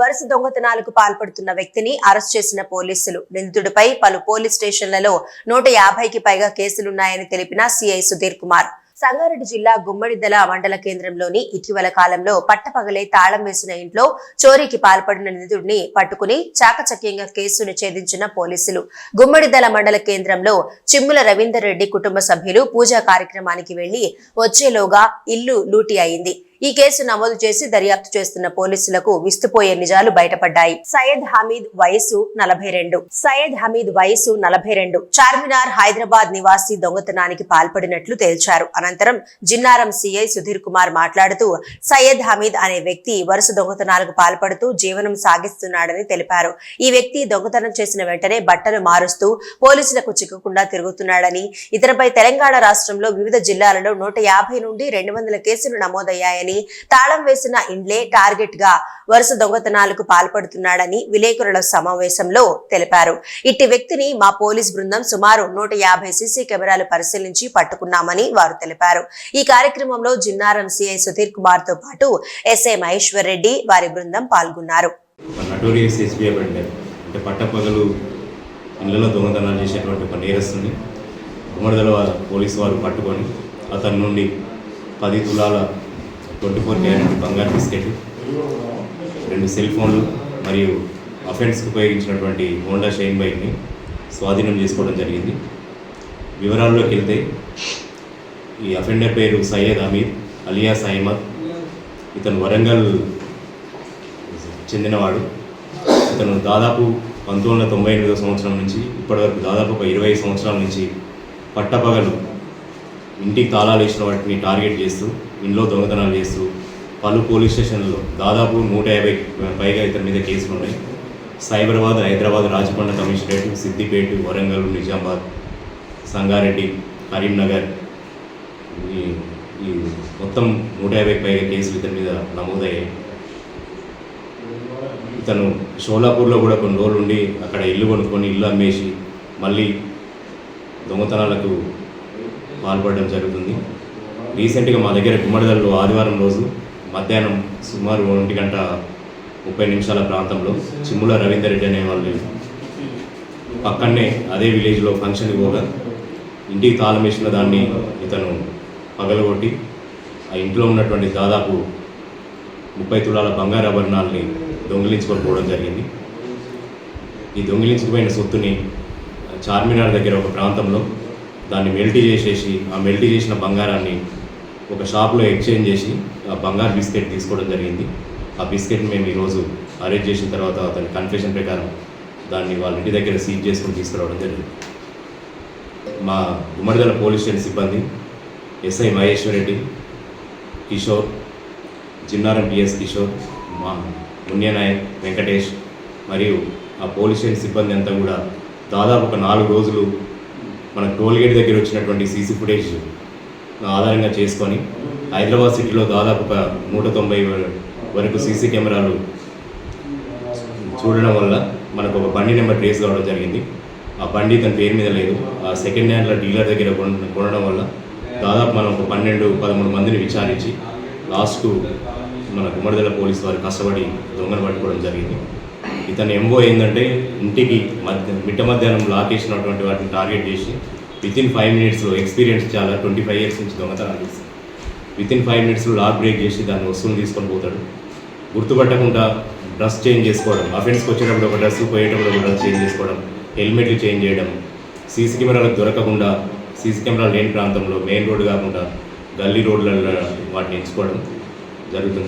వరుస దొంగతనాలకు పాల్పడుతున్న వ్యక్తిని అరెస్ట్ చేసిన పోలీసులు. నిందితుడిపై పలు పోలీస్ స్టేషన్లలో నూట యాభైకి పైగా కేసులున్నాయని తెలిపిన సిఐ సుధీర్ కుమార్. సంగారెడ్డి జిల్లా గుమ్మడిదల మండల కేంద్రంలోని ఇటీవల కాలంలో పట్టపగలే తాళం వేసిన ఇంట్లో చోరీకి పాల్పడిన నిందితుడిని పట్టుకుని చాకచక్యంగా కేసును ఛేదించిన పోలీసులు. గుమ్మడిదల మండల కేంద్రంలో చిమ్ముల రవీందర్ రెడ్డి కుటుంబ సభ్యులు పూజా కార్యక్రమానికి వెళ్ళి వచ్చేలోగా ఇల్లు లూటీ అయింది. ఈ కేసు నమోదు చేసి దర్యాప్తు చేస్తున్న పోలీసులకు విస్తుపోయే నిజాలు బయటపడ్డాయి. సయ్యద్ హమీద్ వయసు నలభై రెండు. సయ్యద్ హమీద్ వయసు నలభై రెండు. చార్మినార్ హైదరాబాద్ నివాసి దొంగతనానికి పాల్పడినట్లు తేల్చారు. అనంతరం జిన్నారం సిఐ సుధీర్ కుమార్ మాట్లాడుతూ సయ్యద్ హమీద్ అనే వ్యక్తి వరుస దొంగతనాలకు పాల్పడుతూ జీవనం సాగిస్తున్నాడని తెలిపారు. ఈ వ్యక్తి దొంగతనం చేసిన వెంటనే బట్టలు మారుస్తూ పోలీసులకు చిక్కకుండా తిరుగుతున్నాడని ఇతరపై తెలంగాణ రాష్ట్రంలో వివిధ జిల్లాలలో నూట యాభై నుండి రెండు వందల కేసులు నమోదయ్యాయని తాళం వేసిన ఇండ్లే టార్గెట్గా వరుస దొంగతనాలకు పాల్పడుతున్నాడని విలేకరుల సమావేశంలో తెలిపారు. ఇట్టి వ్యక్తిని మా పోలీస్ బృందం సుమారు నూట యాభై సీసీ కెమెరాలు పరిశీలించి పట్టుకున్నామని వారు తెలిపారు. ఈ కార్యక్రమంలో జిన్నారం సిఐ సుధీర్ కుమార్తో పాటు ఎస్ఐ మహేశ్వర్ రెడ్డి వారి బృందం పాల్గొన్నారు. అంటే పట్టపగలు ఇళ్ళలో దొంగతనాలు చేసేటువంటి ఒక నేరస్తుని గుమ్మడిదల పోలీసు వారు పట్టుకొని అతని నుండి పది తులాల ట్వంటీ ఫోర్ క్యారెట్ బంగారు బిస్కెట్ రెండు సెల్ ఫోన్లు మరియు అఫెన్స్కి ఉపయోగించినటువంటి హోండా షైన్ బైక్ని స్వాధీనం చేసుకోవడం జరిగింది. వివరాల్లోకి వెళ్తే ఈ అఫెండర్ పేరు సయ్యద్ అమీర్ అలియాస్ అహ్మద్. ఇతను వరంగల్ చెందినవాడు. ఇతను దాదాపు పంతొమ్మిది వందల తొంభై ఎనిమిదో సంవత్సరం నుంచి ఇప్పటివరకు దాదాపు ఒక ఇరవై సంవత్సరాల నుంచి పట్టపగలు ఇంటికి తాళాలు వేసిన వాటిని టార్గెట్ చేస్తూ ఇంట్లో దొంగతనాలు చేస్తూ పలు పోలీస్ స్టేషన్లో దాదాపు నూట యాభై పైగా ఇతని మీద కేసులు ఉన్నాయి. సైబరాబాద్ హైదరాబాద్ రాజకొండ కమిషనరేట్ సిద్దిపేట వరంగల్ నిజామాబాద్ సంగారెడ్డి కరీంనగర్ ఈ ఈ మొత్తం నూట యాభై పైగా కేసులు ఇతని మీద నమోదయ్యాయి. ఇతను షోలాపూర్లో కూడా కొన్ని రోజులు ఉండి అక్కడ ఇల్లు కొనుక్కొని ఇల్లు అమ్మేసి మళ్ళీ దొంగతనాలకు పాల్పడడం జరుగుతుంది. రీసెంట్గా మా దగ్గర గుమ్మడిదల్లో ఆదివారం రోజు మధ్యాహ్నం సుమారు ఒంటి గంట ముప్పై నిమిషాల ప్రాంతంలో చిమ్ముల రవీందర్ రెడ్డి అనే వాళ్ళు పక్కనే అదే విలేజ్లో ఫంక్షన్కి పోగా ఇంటికి తాళం వేసిన దాన్ని ఇతను పగలగొట్టి ఆ ఇంట్లో ఉన్నటువంటి దాదాపు ముప్పై తులాల బంగారు ఆభరణాలని దొంగిలించుకొని పోవడం జరిగింది. ఈ దొంగిలించుకుపోయిన సొత్తుని చార్మినార్ దగ్గర ఒక ప్రాంతంలో దాన్ని మెల్టీ చేసేసి ఆ మెల్టీ చేసిన బంగారాన్ని ఒక షాప్లో ఎక్స్చేంజ్ చేసి ఆ బంగారు బిస్కెట్ తీసుకోవడం జరిగింది. ఆ బిస్కెట్ మేము ఈరోజు అరేంజ్ చేసిన తర్వాత అతని కన్ఫెషన్ ప్రకారం దాన్ని వాళ్ళ ఇంటి దగ్గర సీజ్ చేసుకొని తీసుకురావడం జరిగింది. మా గుమ్మడిదల పోలీస్ స్టేషన్ సిబ్బంది ఎస్ఐ మహేశ్వర్ రెడ్డి కిషోర్ జిన్నారం పిఎస్ కిషోర్ మా మున్యనాయక్ వెంకటేష్ మరియు ఆ పోలీస్ స్టేషన్ సిబ్బంది అంతా కూడా దాదాపు ఒక నాలుగు రోజులు మన టోల్గేట్ దగ్గర వచ్చినటువంటి సీసీ ఫుటేజ్ ఆధారంగా చేసుకొని హైదరాబాద్ సిటీలో దాదాపు ఒక నూట తొంభై వరకు సీసీ కెమెరాలు చూడడం వల్ల మనకు ఒక బండి నెంబర్ ట్రేస్ కావడం జరిగింది. ఆ బండి తన పేరు మీద లేదు. ఆ సెకండ్ హ్యాండ్లో డీలర్ దగ్గర కొనడం వల్ల దాదాపు మనం ఒక పన్నెండు పదమూడు మందిని విచారించి లాస్ట్కు మన గుమ్మడిదల పోలీసు వారు కష్టపడి దొంగను పట్టుకోవడం జరిగింది. ఇతని ఎంబో ఏంటంటే ఇంటికి మధ్య మిట్ట మధ్యాహ్నం లాక్ వేసినటువంటి వాటిని టార్గెట్ చేసి విత్ ఇన్ ఫైవ్ మినిట్స్లో ఎక్స్పీరియన్స్ చాలా ట్వంటీ ఫైవ్ ఇయర్స్ నుంచి దొంగతనాలు చేసి విత్ ఇన్ ఫైవ్ మినిట్స్లో లాక్ బ్రేక్ చేసి దాన్ని వస్తువులు తీసుకొని పోతాడు. గుర్తుపట్టకుండా డ్రెస్ చేంజ్ చేసుకోవడం అఫెన్స్కి వచ్చేటప్పుడు ఒక డ్రెస్ పోయేటప్పుడు ఒక డ్రెస్ చేంజ్ చేసుకోవడం హెల్మెట్లు చేంజ్ చేయడం సీసీ కెమెరాలకు దొరకకుండా సీసీ కెమెరా లేని ప్రాంతంలో మెయిన్ రోడ్డు కాకుండా గల్లీ రోడ్లలో వాటిని ఎంచుకోవడం జరుగుతుంది.